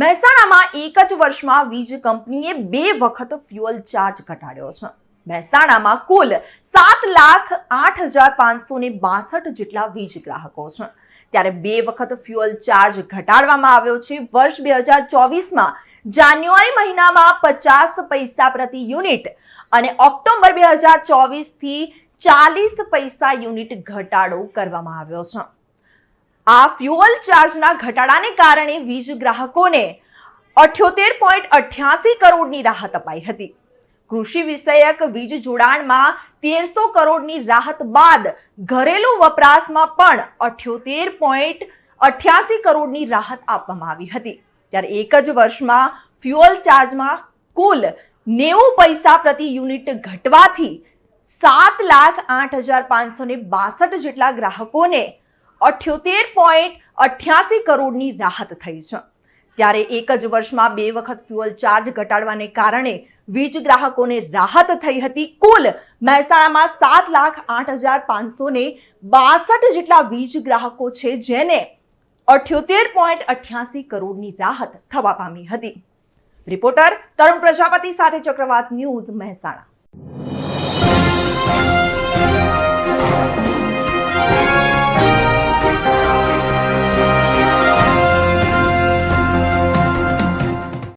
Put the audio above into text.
મહેસાણામાં એક જ વર્ષમાં વીજ કંપનીએ બે વખત ફ્યુઅલ ચાર્જ ઘટાડ્યો છે. મહેસાણામાં કુલ સાત લાખ આઠ હજાર પાંચસો ને બાસઠ જેટલા વીજ ગ્રાહકો છે. ત્યારે બે વખત ફ્યુઅલ ચાર્જ ઘટાડવામાં આવ્યો છે. વર્ષ બે હજાર ચોવીસમાં જાન્યુઆરી મહિનામાં પચાસ પૈસા પ્રતિ યુનિટ અને ઓક્ટોબર બે હજાર ચોવીસથી ચાલીસ પૈસા યુનિટ ઘટાડો કરવામાં આવ્યો છે. આ ફ્યુઅલ ચાર્જના ઘટાડાને કારણે વીજ ગ્રાહકોને અઠ્યોતેર પોઈન્ટ અઠ્યાસી કરોડની રાહત અપાઈ હતી. કૃષિ વિષયક વીજ જોડાણમાં તેરસો કરોડની રાહત બાદ ઘરેલું વપરાશમાં પણ અઠ્યોતેર પોઈન્ટ અઠ્યાસી કરોડની રાહત આપવામાં આવી હતી. ત્યારે એક જ વર્ષમાં ફ્યુઅલ ચાર્જમાં કુલ નેવું પૈસા પ્રતિ યુનિટ ઘટવાથી સાત લાખ આઠ હજાર પાંચસો ને બાસઠ જેટલા ગ્રાહકોને અઠ્યોતેર પોઈન્ટ અઠ્યાસી કરોડની રાહત થઈ છે. ત્યારે એક જ વર્ષમાં બે વખત ફ્યુઅલ ચાર્જ ઘટાડવાને કારણે વીજ ગ્રાહકોને રાહત થઈ હતી કુલ. મહેસાણામાં સાત લાખ આઠ હજાર પાંચસો ને બાસઠ જેટલા વીજ ગ્રાહકો છે જેને અઠ્યોતેર પોઈન્ટ અઠ્યાસી કરોડની રાહત થવા પામી હતી. રિપોર્ટર તરુણ પ્રજાપતિ સાથે ચક્રવાત ન્યૂઝ મહેસાણા.